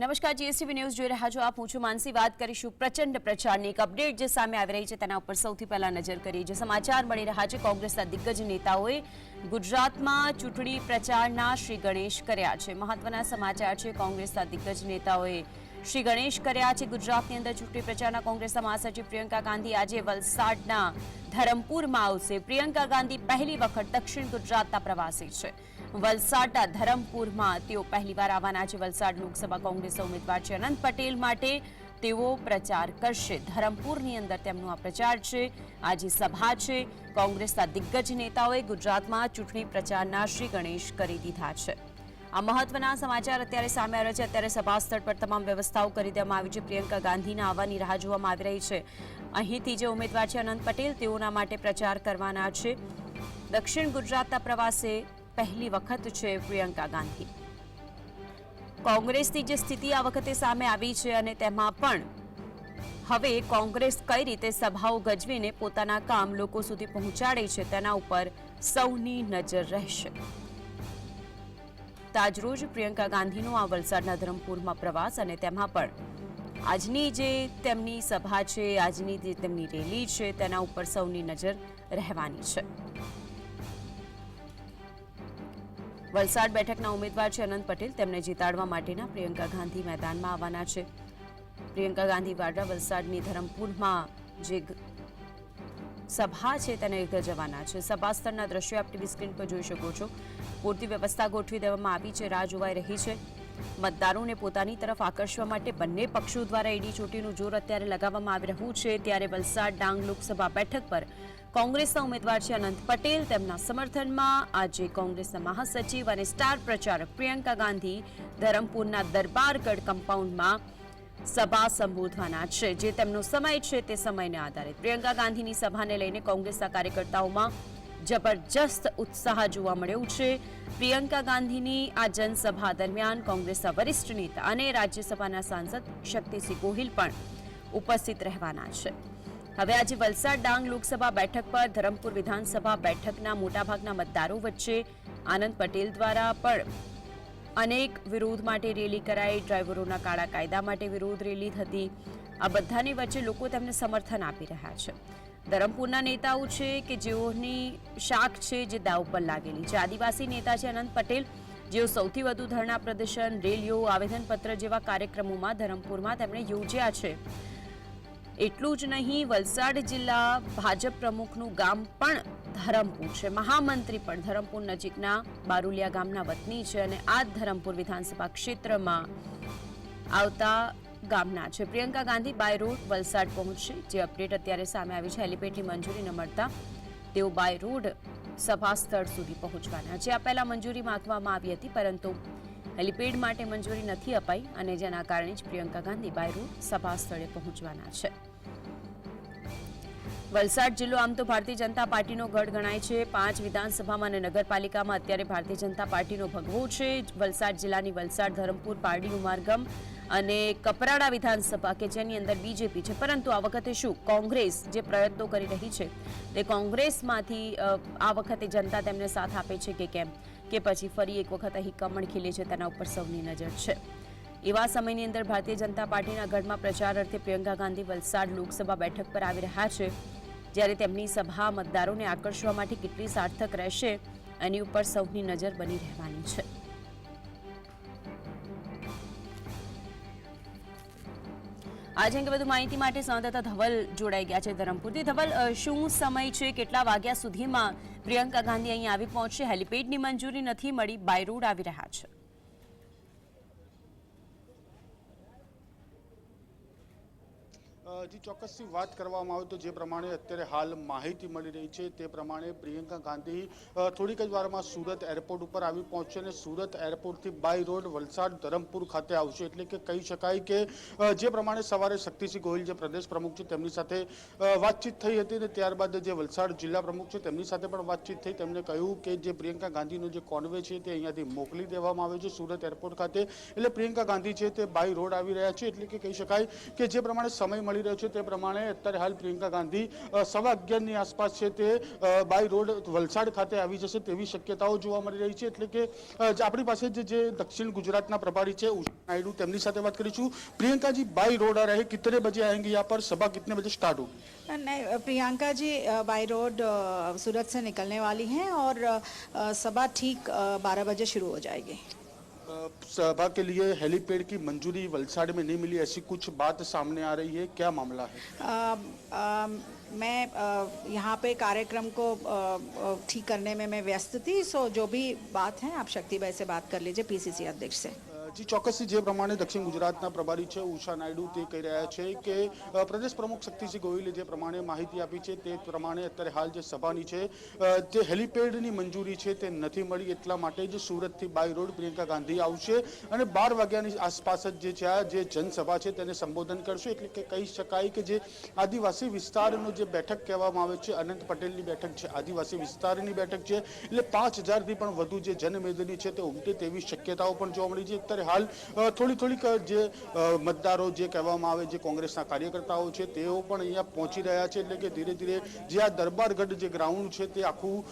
નમસ્કાર, GSTV news જોઈ રહ્યા છો આપ. હું છું માનસી. વાત કરીશું પ્રચંડ પ્રચારની એક અપડેટ જે સામે આવી રહી છે તેના ઉપર સૌથી પહેલા નજર કરીએ. જે સમાચાર મળી રહ્યા છે, કોંગ્રેસના દિગ્ગજ નેતાઓએ ગુજરાતમાં ચૂંટણી પ્રચારના શ્રી ગણેશ કર્યા છે. મહત્વના સમાચાર છે, કોંગ્રેસના દિગ્ગજ નેતાઓએ શ્રી ગણેશ કર્યા છે. ગુજરાતની અંદર ચૂંટણી પ્રચારના કોંગ્રેસના મહાસચિવ પ્રિયંકા ગાંધી આજે વલસાડના ધરમપુરમાં આવશે. પ્રિયંકા ગાંધી પહેલી વખત દક્ષિણ ગુજરાતના પ્રવાસી છે. વલસાડના ધરમપુરમાં તેઓ પહેલીવાર આવવાના છે. વલસાડ લોકસભા કોંગ્રેસના ઉમેદવાર છે. અનંત પટેલ માટે તેઓ પ્રચાર કરશે. ધરમપુરની અંદર તેમનો આ પ્રચાર છે. આજે સભા છે. કોંગ્રેસના દિગ્ગજ નેતાઓએ ગુજરાતમાં ચૂંટણી પ્રચારના શ્રી ગણેશ કરી દીધા છે. આ મહત્વના સમાચાર અત્યારે સામે આવ્યા છે. અત્યારે સભાસ્થળ પર તમામ વ્યવસ્થાઓ કરી દેવામાં આવી છે. પ્રિયંકા ગાંધીના આવવાની રાહ જોવામાં આવી રહી છે. અહીંથી જે ઉમેદવાર છે અનંત પટેલ, તેઓના માટે પ્રચાર કરવાના છે. દક્ષિણ ગુજરાતના પ્રવાસે પહેલી વખત છે પ્રિયંકા ગાંધી. કોંગ્રેસની જે સ્થિતિ આ વખતે સામે આવી છે અને તેમાં પણ હવે કોંગ્રેસ કઈ રીતે સભાઓ ગજવીને પોતાના કામ લોકો સુધી પહોંચાડે છે તેના ઉપર સૌની નજર રહેશે. તાજરોજ પ્રિયંકા ગાંધીનો આ વલસાડના ધરમપુરમાં પ્રવાસ અને તેમાં પણ આજની જે તેમની સભા છે, આજની જે તેમની રેલી છે, તેના ઉપર સૌની નજર રહેવાની છે. વલસાડ બેઠકના ઉમેદવાર છે અનંત પટેલ. તેમને જીતાડવા માટેના પ્રિયંકા ગાંધી મેદાનમાં આવવાના છે. પ્રિયંકા ગાંધી વાડરા વલસાડની ધરમપુરમાં જે સભા છે તેને ગજવાના છે. સભા સ્થળના દ્રશ્યો આપ ટીવી સ્ક્રીન પર જોઈ શકો છો. પૂરતી વ્યવસ્થા ગોઠવી દેવામાં આવી છે. રાહ જોવાઈ રહી છે. મતદારોને પોતાની તરફ આકર્ષવા માટે બંને પક્ષો દ્વારા એડી ચોટીનું જોર અત્યારે લગાવવામાં આવી રહ્યું છે. ત્યારે વલસાડ ડાંગ લોકસભા બેઠક પર કોંગ્રેસના ઉમેદવાર છે અનંત પટેલ. તેમના સમર્થનમાં આજે કોંગ્રેસના મહાસચિવ અને સ્ટાર પ્રચારક પ્રિયંકા ગાંધી ધરમપુરના દરબારગઢ કમ્પાઉન્ડમાં સભા સંબોધવાના છે. જે તેમનો સમય છે તે સમયને આધારે. પ્રિયંકા ગાંધીની સભાને લઈને કોંગ્રેસના કાર્યકર્તાઓમાં જબરજસ્ત ઉત્સાહ જોવા મળ્યો છે. પ્રિયંકા ગાંધીની આ જનસભા દરમિયાન કોંગ્રેસના વરિષ્ઠ નેતા અને રાજ્યસભાના સાંસદ શક્તિસિંહ ગોહિલ પણ ઉપસ્થિત રહેવાના છે. હવે આજે વલસાડ ડાંગ લોકસભા બેઠક પર ધરમપુર વિધાનસભા બેઠકના મોટાભાગના મતદારો વચ્ચે આનંદ પટેલ દ્વારા પણ અનેક વિરોધ માટે રેલી કરાઈ. ડ્રાઈવરોના કાળા કાયદા માટે વિરોધ રેલી થતી. આ બધાની વચ્ચે લોકો તેમને સમર્થન આપી રહ્યા છે. ધરમપુરના નેતાઓ છે કે જેઓની શાખ છે જે દાવ પર લાગેલી છે. આદિવાસી નેતા છે અનંત પટેલ, જેઓ સૌથી વધુ ધરણા પ્રદર્શન, રેલીઓ, આવેદનપત્ર જેવા કાર્યક્રમોમાં ધરમપુરમાં તેમણે યોજ્યા છે. એટલું જ નહીં, વલસાડ જિલ્લા ભાજપ પ્રમુખનું ગામ પણ ધરમપુર છે. મહામંત્રી પણ ધરમપુર નજીકના બારુલિયા ગામના વતની છે અને આ ધરમપુર વિધાનસભા ક્ષેત્રમાં આવતા ગામના છે. પ્રિયંકા ગાંધી બાય રોડ વલસાડ પહોંચશે. જે અપડેટ અત્યારે સામે આવી છે. હેલિપેડની મંજૂરી ન મળતા તેઓ બાય રોડ સભા સ્થળ સુધી પહોંચવાના છે. આ પહેલા મંજૂરી માંગવામાં આવી હતી, પરંતુ હેલિપેડ માટે મંજૂરી નથી અપાઈ અને જેના કારણે જ પ્રિયંકા ગાંધી બાય રોડ સભા સ્થળે પહોંચવાના છે. વલસાડ જિલ્લો આમ તો ભારતીય જનતા પાર્ટીનો ગઢ ગણાય છે. પાંચ વિધાનસભામાં અને નગરપાલિકામાં અત્યારે ભારતીય જનતા પાર્ટીનો ભગવો છે. વલસાડ જિલ્લાની વલસાડ ધરમપુર પારડી ઉમારગમ અને કપરાડા વિધાનસભા કે જેની અંદર બીજેપી છે. પરંતુ આ વખતે શું કોંગ્રેસ જે પ્રયત્નો કરી રહી છે, તે કોંગ્રેસમાંથી આ વખતે જનતા તેમને સાથ આપે છે કે કેમ? કે પછી ફરી એક વખત અહીં કમળ ખીલે છે, તેના ઉપર સૌની નજર છે. એવા સમયની અંદર ભારતીય જનતા પાર્ટીના ગઢમાં પ્રચાર અર્થે પ્રિયંકા ગાંધી વલસાડ લોકસભા બેઠક પર આવી રહ્યા છે. જ્યારે તેમની સભા મતદારોને આકર્ષવા માટે કેટલી સાર્થક રહેશે, એની ઉપર સૌની નજર બની રહેવાની છે. આજે અંગે વધુ માહિતી માટે સંવાદદાતા ધવલ જોડાઈ ગયા છે ધરમપુરથી. ધવલ શું સમય છે? કેટલા વાગ્યા સુધીમાં પ્રિયંકા ગાંધી અહીં આવી પહોંચશે? હેલિપેડની મંજૂરી નથી મળી. બાય રોડ આવી રહ્યા છે. જી, ચોક્કસથી વાત કરવામાં આવે તો જે પ્રમાણે અત્યારે હાલ માહિતી મળી રહી છે તે પ્રમાણે પ્રિયંકા ગાંધી થોડીક જ વારમાં સુરત એરપોર્ટ ઉપર આવી પહોંચશે અને સુરત એરપોર્ટથી બાય રોડ વલસાડ ધરમપુર ખાતે આવશે. એટલે કે કહી શકાય કે જે પ્રમાણે સવારે શક્તિસિંહ ગોહિલ જે પ્રદેશ પ્રમુખ છે તેમની સાથે વાતચીત થઈ હતી અને ત્યારબાદ જે વલસાડ જિલ્લા પ્રમુખ છે તેમની સાથે પણ વાતચીત થઈ. તેમણે કહ્યું કે જે પ્રિયંકા ગાંધીનો જે કોન્વે છે તે અહીંયાથી મોકલી દેવામાં આવે છે સુરત એરપોર્ટ ખાતે. એટલે પ્રિયંકા ગાંધી છે તે બાય રોડ આવી રહ્યા છે. એટલે કે કહી શકાય કે જે પ્રમાણે સમય મળી મળી રહ્યો છે તે પ્રમાણે અત્યારે હાલ પ્રિયંકા ગાંધી અ, સવા અગિયારની આસપાસ છે તે અ, બાય રોડ વલસાડ ખાતે આવી જશે તેવી શક્યતાઓ જોવા મળી રહી છે એટલે કે અ, જે આપણી પાસે જે જે દક્ષિણ ગુજરાતના પ્રભારી છે ઉષા નાયડુ તેમની સાથે વાત કરીશું પ્રિયંકા जी बाई रोड आ रहे कितने बजे आएंगे यहाँ पर सभा कितने बजे स्टार्ट होगी नहीं प्रियंका जी बाई रोड अ, सूरत से निकलने वाली हैं और अ, सभा ठीक बारह बजे शुरू हो जाएगी अ, सभा के लिए हेलीपैड की मंजूरी वलसाड़ में नहीं मिली ऐसी कुछ बात सामने आ रही है? क्या मामला है? आ, आ, मैं यहाँ पे कार्यक्रम को ठीक करने में मैं व्यस्त थी सो जो भी बात है आप शक्ति भाई से बात कर लीजिए पीसीसी अध्यक्ष से। જી ચોક્કસથી જે પ્રમાણે દક્ષિણ ગુજરાતના પ્રભારી છે, ઉષા નાયડુ, તે કહી રહ્યા છે કે પ્રદેશ પ્રમુખ શક્તિસિંહ ગોહિલે જે પ્રમાણે માહિતી આપી છે, તે પ્રમાણે અત્યારે હાલ જે સભાની છે જે હેલીપેડની મંજૂરી છે તે નથી મળી એટલા માટે જ સુરતથી બાય રોડ પ્રિયંકા ગાંધી આવશે અને બાર વાગ્યાની આસપાસ જ જે છે, આ જે જનસભા છે તેને સંબોધન કરશે. એટલે કે કહી શકાય કે જે આદિવાસી વિસ્તારનો જે બેઠક કહેવામાં આવે છે, અનંત પટેલની બેઠક છે, આદિવાસી વિસ્તારની બેઠક છે, એટલે પાંચ હજારથી પણ વધુ જે જનમેદની છે તે ઉમટે તેવી શક્યતાઓ પણ જોવા મળી છે. અત્યારે હાલ થોડી થોડીક જે મતદારો જે કહેવામાં આવે, જે કોંગ્રેસના કાર્યકર્તાઓ છે, તેઓ પણ અહીંયા પહોંચી રહ્યા છે, એટલે કે ધીરે ધીરે જે આ દરબારગઢ જે ગ્રાઉન્ડ છે, તે આખું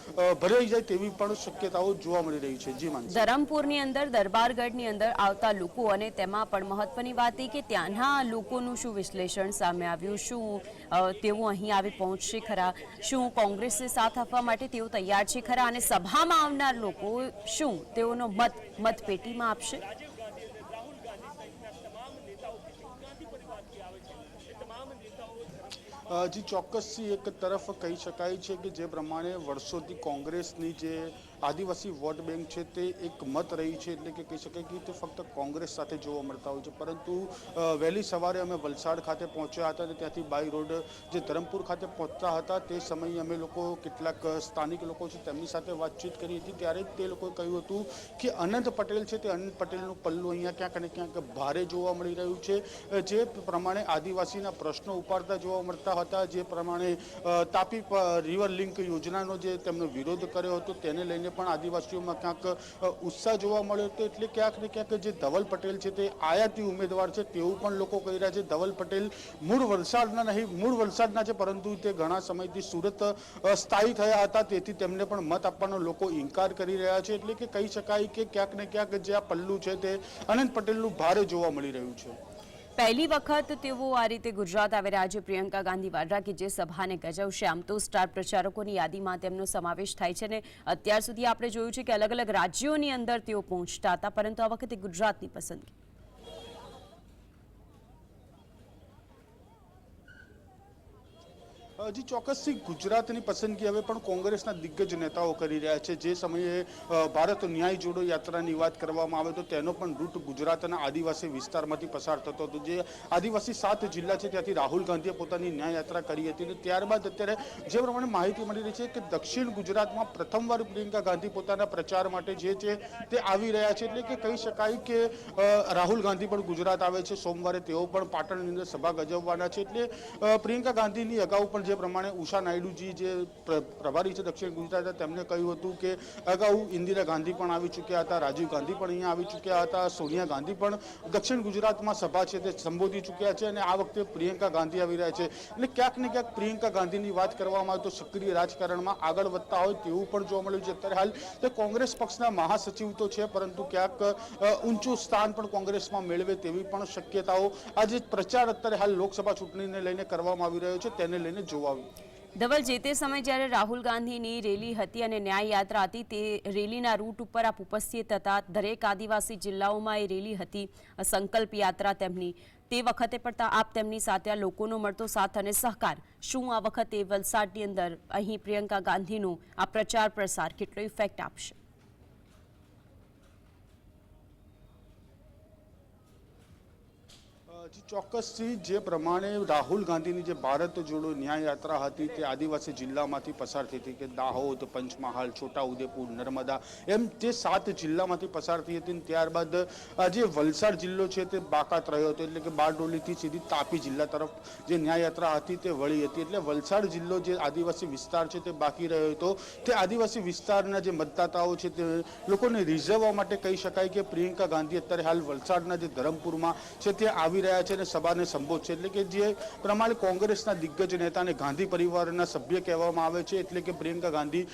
ભરાઈ જાય તેવી પણ શક્યતાઓ જોવા મળી રહી છે. જી માનસી. ધરમપુરની અંદર, દરબારગઢની અંદર આવતા લોકો અને તેમાં પણ મહત્વની વાત એ કે ત્યાંના લોકોનું શું વિશ્લેષણ સામે આવ્યું, શું તેઓ અહીં આવી પહોંચશે ખરા, શું કોંગ્રેસને સાથ આપવા માટે તેઓ તૈયાર છે ખરા અને સભામાં આવનાર લોકો શું તેઓનો મત, મતપેટીમાં આપશે? જી, ચોક્કસથી એક તરફ કહી શકાય છે કે જે પ્રમાણે વર્ષોથી કોંગ્રેસની જે આદિવાસી વોટ બેંક છે તે એક મત રહી છે એટલે કે કહી શકાય કે તે ફક્ત કોંગ્રેસ સાથે જોવા મળતા હોય છે. પરંતુ વહેલી સવારે અમે વલસાડ ખાતે પહોંચ્યા હતા અને ત્યાંથી બાય રોડ જે ધરમપુર ખાતે પહોંચતા હતા તે સમયે અમે લોકો કેટલાક સ્થાનિક લોકો છે તેમની સાથે વાતચીત કરી હતી. ત્યારે તે લોકોએ કહ્યું હતું કે અનંત પટેલ છે તે અનંત પટેલનું પલ્લું અહીંયા ક્યાંક અને ક્યાંક ભારે જોવા મળી રહ્યું છે. જે પ્રમાણે આદિવાસીના પ્રશ્નો ઉપાડતા જોવા મળતા હતા જે પ્રમાણે તાપી રિવર લિંક યોજનાનો જે તેમનો વિરોધ કર્યો હતો તેને લઈને પણ આદિવાસીઓમાં ક્યાંક ઉત્સાહ જોવા મળ્યો હતો. એટલે ક્યાંક ને ક્યાંક જે ધવલ પટેલ છે તે આયાતી ઉમેદવાર છે તેવું પણ લોકો કહી રહ્યા છે. ધવલ પટેલ મૂળ વલસાડના નહીં, મૂળ વલસાડના છે, પરંતુ તે ઘણા સમયથી સુરત સ્થાયી થયા હતા. તેથી તેમને પણ મત આપવાનો લોકો ઇનકાર કરી રહ્યા છે. એટલે કે કહી શકાય કે ક્યાંક ને ક્યાંક જે આ પલ્લું છે તે અનંત પટેલનું ભારે જોવા મળી રહ્યું છે. પહેલી વખત તેઓ આ રીતે ગુજરાત આવી રહ્યા છે પ્રિયંકા ગાંધી વાડ્રા કે જે સભાને ગજવશે. આમ તો સ્ટાર પ્રચારકોની યાદીમાં તેમનો સમાવેશ થાય છે ને અત્યાર સુધી આપણે જોયું છે કે અલગ અલગ રાજ્યોની અંદર તેઓ પહોંચતા હતા, પરંતુ આ વખતે ગુજરાતની પસંદગી. જી, ચોક્કસથી ગુજરાતની પસંદગી હવે પણ કોંગ્રેસના દિગ્ગજ નેતાઓ કરી રહ્યા છે. જે સમયે ભારત ન્યાય જોડો યાત્રાની વાત કરવામાં આવે તો તેનો પણ રૂટ ગુજરાતના આદિવાસી વિસ્તારમાંથી પસાર થતો હતો. જે આદિવાસી સાત જિલ્લા છે, ત્યાંથી રાહુલ ગાંધીએ પોતાની ન્યાય યાત્રા કરી હતી અને ત્યારબાદ અત્યારે જે પ્રમાણે માહિતી મળી રહી છે કે દક્ષિણ ગુજરાતમાં પ્રથમવાર પ્રિયંકા ગાંધી પોતાના પ્રચાર માટે જે છે તે આવી રહ્યા છે. એટલે કે કહી શકાય કે રાહુલ ગાંધી પણ ગુજરાત આવે છે. સોમવારે તેઓ પણ પાટણની અંદર સભા ગજવવાના છે. એટલે પ્રિયંકા ગાંધીની અગાઉ પણ જે પ્રમાણે ઉષા નાયડુજી જે પ્રભારી છે દક્ષિણ ગુજરાત તેમણે કહ્યું હતું કે અગાઉ ઇન્દિરા ગાંધી પણ આવી ચૂક્યા હતા, રાજીવ ગાંધી પણ અહીંયા આવી ચૂક્યા હતા, સોનિયા ગાંધી પણ દક્ષિણ ગુજરાતમાં સભા છે તે સંબોધી ચૂક્યા છે અને આ વખતે પ્રિયંકા ગાંધી આવી રહ્યા છે. એટલે ક્યાંક ને ક્યાંક પ્રિયંકા ગાંધીની વાત કરવામાં આવે તો સક્રિય રાજકારણમાં આગળ વધતા હોય તેવું પણ જોવા મળ્યું છે. અત્યારે હાલ તે કોંગ્રેસ પક્ષના મહાસચિવ તો છે, પરંતુ ક્યાંક ઊંચું સ્થાન પણ કોંગ્રેસમાં મેળવે તેવી પણ શક્યતાઓ આજે પ્રચાર અત્યારે હાલ લોકસભા ચૂંટણીને લઈને કરવામાં આવી રહ્યો છે. તેને લઈને જોવા આવ્યું ધવલ, જે તે સમયે જ્યારે રાહુલ ગાંધીની રેલી હતી અને ન્યાય યાત્રા હતી, તે રેલીના રૂટ ઉપર આપ ઉપસ્થિત હતા. દરેક આદિવાસી જિલ્લાઓમાં એ રેલી હતી. સંકલ્પ યાત્રા તેમની. તે વખતે પણ આપ તેમની સાથે આ લોકોનો મળતો સાથ અને સહકાર. શું આ વખતે વલસાડની અંદર અહીં પ્રિયંકા ગાંધીનો આ પ્રચાર પ્રસાર કેટલો ઇફેક્ટ આપશે અ, જી ચોક્કસથી જે પ્રમાણે રાહુલ ગાંધીની જે ભારત જોડો ન્યાય યાત્રા હતી તે આદિવાસી જિલ્લામાંથી પસાર થઈ હતી કે દાહોદ, પંચમહાલ, છોટાઉદેપુર, નર્મદા એમ તે સાત જિલ્લામાંથી પસાર થઈ હતી ત્યારબાદ જે વલસાડ જિલ્લો છે તે બાકાત રહ્યો હતો. એટલે કે બારડોલીથી સીધી તાપી જિલ્લા તરફ જે ન્યાય યાત્રા હતી તે વળી હતી. એટલે વલસાડ જિલ્લો જે આદિવાસી વિસ્તાર છે તે બાકી રહ્યો હતો. તે આદિવાસી વિસ્તારના જે મતદાતાઓ છે તે લોકોને રીઝવવા માટે કહી શકાય કે પ્રિયંકા ગાંધી અત્યારે હાલ વલસાડના જે ધરમપુરમાં છે તે આવી રહ્યા રહ્યા છે અને સભાને સંબોધશે. એટલે કે જે પ્રમાણે કોંગ્રેસના દિગ્ગજ નેતાને ગાંધી પરિવારના સભ્ય કહેવામાં આવે છે. એટલે કે પ્રિયંકા ગાંધી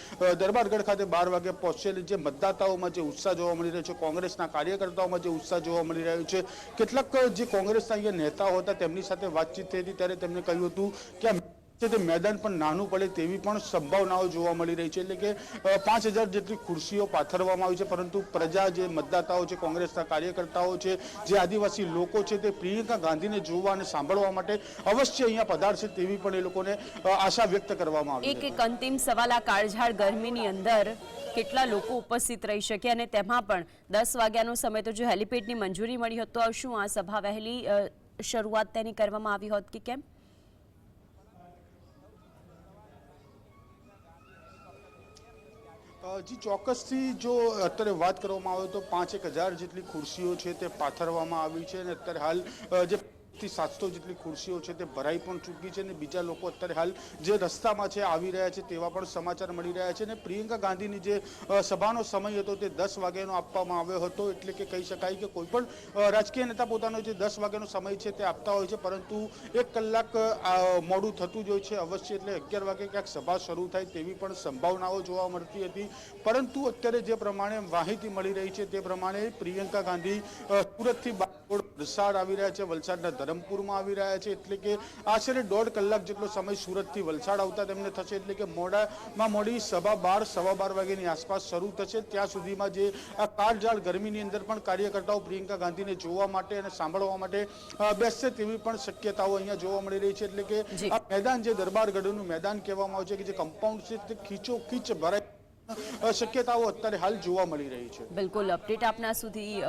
દરબારગઢ ખાતે બાર વાગે પહોંચશે એટલે જે મતદાતાઓમાં જે ઉત્સાહ જોવા મળી રહ્યો છે, કોંગ્રેસના કાર્યકર્તાઓમાં જે ઉત્સાહ જોવા મળી રહ્યો છે, કેટલાક જે કોંગ્રેસના અહીંયા નેતાઓ હતા તેમની સાથે વાતચીત થઈ હતી, ત્યારે તેમણે કહ્યું હતું કે છે તે મેદાન પણ નાનું પડે તેવી પણ સંભાવનાઓ જોવા મળી રહી છે. એટલે કે પાંચ હજાર જેટલી ખુરશીઓ પાથરવામાં આવી છે પરંતુ પ્રજા જે મતદાતાઓ છે કોંગ્રેસના કાર્યકર્તાઓ છે જે આદિવાસી લોકો છે તે પ્રિયંકા ગાંધીને જોવા અને સાંભળવા માટે અવશ્ય અહીંયા પધારશે તેવી પણ એ લોકોને આશા વ્યક્ત કરવામાં આવી એક છે. એક અંતિમ સવાલ આ કાળઝાળ ગરમીની અંદર કેટલા લોકો ઉપસ્થિત રહી શકે અને તેમાં પણ દસ વાગ્યાનો સમય તો જો હેલિપેડની મંજૂરી મળી હોત તો શું આ સભા વહેલી શરૂઆત તેની કરવામાં આવી હોત કે કેમ? જી, ચોક્કસથી જો અત્યારે વાત કરવામાં આવે તો પાંચ એક હજાર જેટલી ખુરશીઓ છે તે પાથરવામાં આવી છે અને અત્યારે હાલ જે થી સાતસો જેટલી ખુરશીઓ છે તે ભરાઈ પણ ચૂકી છે અને બીજા લોકો અત્યારે હાલ જે રસ્તામાં છે આવી રહ્યા છે તેવા પણ સમાચાર મળી રહ્યા છે અને પ્રિયંકા ગાંધીની જે સભાનો સમય હતો તે દસ વાગ્યાનો આપવામાં આવ્યો હતો એટલે કે કહી શકાય કે કોઈ પણ રાજકીય નેતા પોતાનો જે દસ વાગ્યાનો સમય છે તે આપતા હોય છે પરંતુ એક કલાક મોડું થતું જ હોય છે અવશ્ય એટલે અગિયાર વાગે ક્યાંક સભા શરૂ થાય તેવી પણ સંભાવનાઓ જોવા મળતી હતી. પરંતુ અત્યારે જે પ્રમાણે માહિતી મળી રહી છે તે પ્રમાણે પ્રિયંકા ગાંધી સુરતથી બાગોળ વલસાડ આવી રહ્યા છે. વલસાડના ધરમપુરમાં આવી રહ્યા છે એટલે કે આશરે દોઢ કલાક જેટલો સમય સુરતથી વલસાડ આવતા તેમને થશે એટલે કે મોડામાં મોડી સવા બાર સવા બાર વાગ્યાની આસપાસ શરૂ થશે. ત્યાં સુધીમાં જે આ કાળઝાળ ગરમીની અંદર પણ કાર્યકર્તાઓ પ્રિયંકા ગાંધીને જોવા માટે અને સાંભળવા માટે બેસશે તેવી પણ શક્યતાઓ અહીંયા જોવા મળી રહી છે. એટલે કે આ મેદાન જે દરબારગઢનું મેદાન કહેવામાં આવે છે કે જે કમ્પાઉન્ડ છે તે ખીચો ખીચ ભરાય શક્યતાઓ અત્યારે હાલ જોવા મળી રહી છે. બિલકુલ, અપડેટ આપના સુધી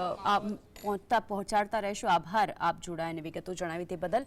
પહોંચતા પહોંચાડતા રહેશો. આભાર, આપ જોડાયા વિગતો જણાવી તે બદલ.